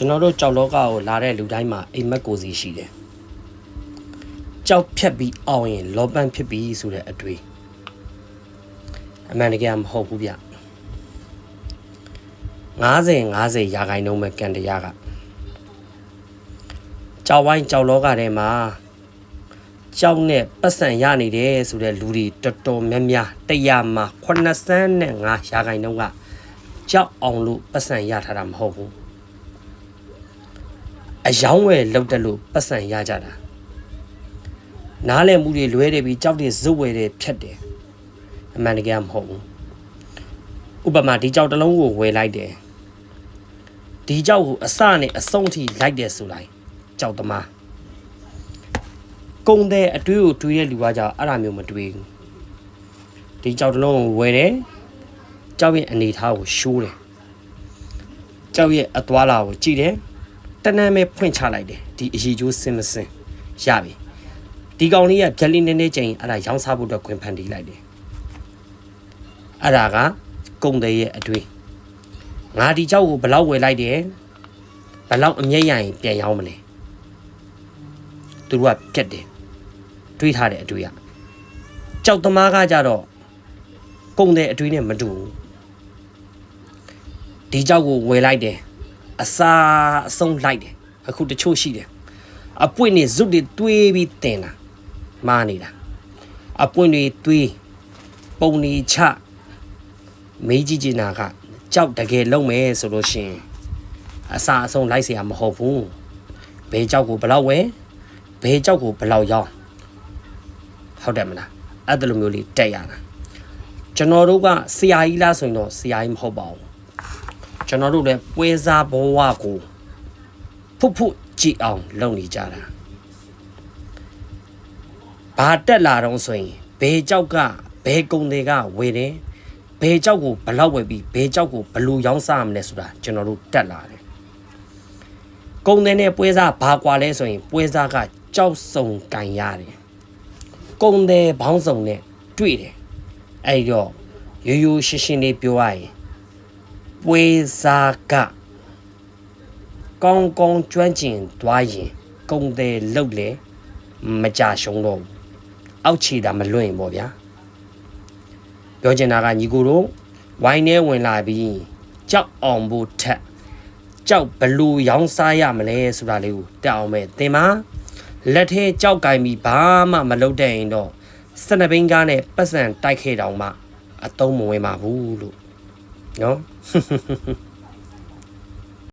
ကျွန်တော်တို့ကြောက်လောကကိုလာတဲ့လူတိုင်းမှာအိမ်မက်ကိုစီရှိတယ်ကြောက်ဖြတ်ပြီးအောင်ရင်လောပန်းဖြစ်ပြီးဆိုတဲ့အတွေ့အမှန်တကယ်မဟုတ်ဘူးဗျ90 90ရာခိုင်နှုန်းပဲကန်တရားကကြောက်ဝိုင်းကြောက်လောကထဲမှာကြောက်နဲ့ပတ်စံရနေတယ်ဆိုတဲ့လူတွေတော်တော်များများတရားမှာ85ရာခိုင်နှုန်းကကြောက်အောင်လို့ပတ်စံရထားတာမဟုတ်ဘူး အယောင်းဝယ်လောက်တက်လို့ပတ်စံရကြတာနားလည်မှုတွေလွဲတယ်ပြီးကြောက်တွေဇုတ်ဝယ်တယ်ဖြတ်တယ်အမှန်တကယ်မဟုတ်ဘူးဥပမာဒီကြောက်တစ်လုံးကိုဝယ်လိုက်တယ်ဒီကြောက်ကိုအစနဲ့အဆုံးထိလိုက်တယ်ဆိုလိုက်ကြောက်သမားကုံတဲ့အတွေးကိုတွေးတဲ့လူကကြောက်အဲ့ဒါမျိုးမတွေးဘူးဒီကြောက်တစ်လုံးကိုဝယ်တယ်ကြောက်ရဲ့အနေထားကိုရှိုးတယ်ကြောက်ရဲ့အသွားလာကိုကြည့်တယ် နန်းပဲဖွင့်ချလိုက်တယ်ဒီအရေးကျိုးစင်မစင်ရပြီဒီကောင်လေးကဗျက်လေးနည်းနည်းချိန်အဲ့ဒါရောင်းစားဖို့အတွက်ခွင့်ဖန်တီးလိုက်တယ်အဲ့ဒါကကုံတဲ့ရဲ့အတွေ့ငါဒီကြောက်ကိုဘလောက်ဝယ်လိုက်တယ်ဘလောက်အမျက်ရရင်ပြန်ရောင်းမလဲသူတို့ကပြက်တယ်တွေးထားတဲ့အတွေ့ရကြောက်သမားကကြတော့ကုံတဲ့အတွေ့နဲ့မတူဘူးဒီကြောက်ကိုဝယ်လိုက်တယ် အစာအဆုံးလိုက်တယ်အခုတချို့ရှိတယ်အပွင့်နေဇွတ်တွေတွေးပြီးတင်တာမားနေတာအပွင့်တွေတွေးပုံနေချမေးကြည့်ချင်တာကကြောက်တကယ်လုံးမယ်ဆိုလို့ရှရင်အစာအဆုံးလိုက်เสียမဟုတ်ဘူးဘဲကြောက်ကိုဘလောက်ဝဲဘဲကြောက်ကိုဘလောက်ရောင်းဟုတ်တယ်မလားအဲ့ဒါလိုမျိုးလေးတက်ရတာကျွန်တော်တို့ကဆရာကြီးလားဆိုရင်တော့ဆရာကြီးမဟုတ်ပါဘူး ကျွန်တော်တို့လည်းပွဲစားဘဝကိုဖုတ်ဖုတ်ကြည့်အောင်လုပ်နေကြတာဘာတက်လာတော့ဆိုရင်ဘဲကြောက်ကဘဲကုံတွေကဝယ်တယ်ဘဲကြောက်ကိုဘလောက်ဝယ်ပြီးဘဲကြောက်ကိုဘလူရောင်းစားမလဲဆိုတာကျွန်တော်တို့တက်လာတယ်ကုံတွေနဲ့ပွဲစားဘာကွာလဲဆိုရင်ပွဲစားကကြောက်စုံကန်ရတယ်ကုံတွေဘောင်းစုံနဲ့တွေ့တယ်အဲ့ဒီတော့ရိုးရိုးရှင်းရှင်းလေးပြောရရင် ပွဲစားကကောင်းကောင်းကျွမ်းကျင်သွားရင်ကုံတယ်လုတ်လေမကြရှုံးတော့ဘူးအောက်ခြေတာမလွင့်ရင်ပေါ့ဗျာပြောချင်တာကညီကိုတို့ဝိုင်းထဲဝင်လာပြီးကြောက်အောင်ဖို့ထက်ကြောက်ဘလူရောင်းစားရမလဲဆိုတာလေးကိုတက်အောင်ပဲသင်ပါလက်ထဲကြောက်ကင်ပြီးဘာမှမလုပ်တဲ့ရင်တော့စနဘင်းကားနဲ့ပတ်စံတိုက်ခဲ့တောင်မှအတုံးမဝင်ပါဘူးလို့ နော်